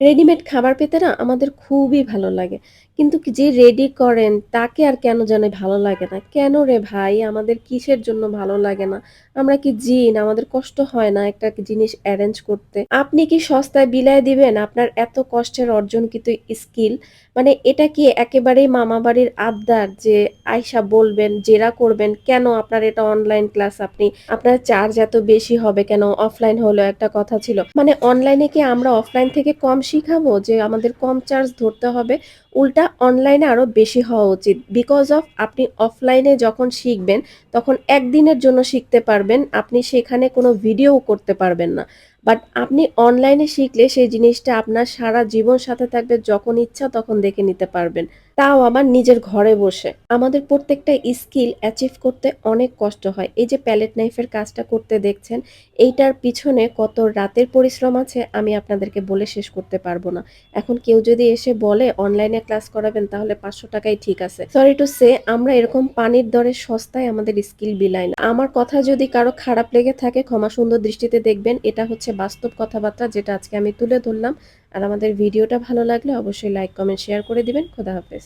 Readymade খাবার পেতে না আমাদের খুবই ভালো লাগে। কিন্তু যে রেডি করেন তাকে আর কেন জানি ভালো লাগে না। কেন রে ভাই? আমাদের কিসের জন্য ভালো লাগে না? আমরা কি জিন? আমাদের কষ্ট হয় না একটা জিনিস অ্যারেঞ্জ করতে? আপনি কি সস্তায় বিলায় দিবেন আপনার এত কষ্টের অর্জনকৃত স্কিল? মানে এটা কি একেবারেই মামাবাড়ির আবদার যে আইসা বলবেন, জেরা করবেন, কেন আপনার এটা অনলাইন ক্লাস আপনি আপনার চার্জ এত বেশি হবে কেন? অফলাইন হলেও একটা কথা ছিল। মানে অনলাইনে কি আমরা অফলাইন থেকে কম শিখাবো? যে আমাদের কম চার্জ ধরতে হবে? উল্টা অনলাইনে আরও বেশি হওয়া উচিত। বিকজ অফ আপনি অফলাইনে যখন শিখবেন, তখন একদিনের জন্য শিখতে পারবেন। আপনি সেখানে কোনো ভিডিও করতে পারবেন না। বাট আপনি অনলাইনে শিখলে সেই জিনিসটা আপনার সারা জীবন সাথে থাকবে। যখন ইচ্ছা তখন দেখে নিতে পারবেন। তাও আমার নিজের ঘরে বসে। আমাদের প্রত্যেকটা স্কিল অ্যাচিভ করতে অনেক কষ্ট হয়। এই যে প্যালেট নাইফের কাজটা করতে দেখছেন, এইটার পিছনে কত রাতের পরিশ্রম আছে আমি আপনাদেরকে বলে শেষ করতে পারব না। এখন কেউ যদি এসে বলে অনলাইনে ক্লাস করাবেন তাহলে ৳৫০০ টাকাই ঠিক আছে। সরি টু সে আমরা এরকম পানির দরে সস্তায় আমাদের স্কিল বিলাই না। আমার কথা যদি কারও খারাপ লেগে থাকে ক্ষমা সুন্দর দৃষ্টিতে দেখবেন। এটা হচ্ছে বাস্তব কথাবার্তা যেটা আজকে আমি তুলে ধরলাম। আর আমাদের ভিডিওটা ভালো লাগলে অবশ্যই লাইক, কমেন্ট, শেয়ার করে দিবেন। খোদা হাফেজ।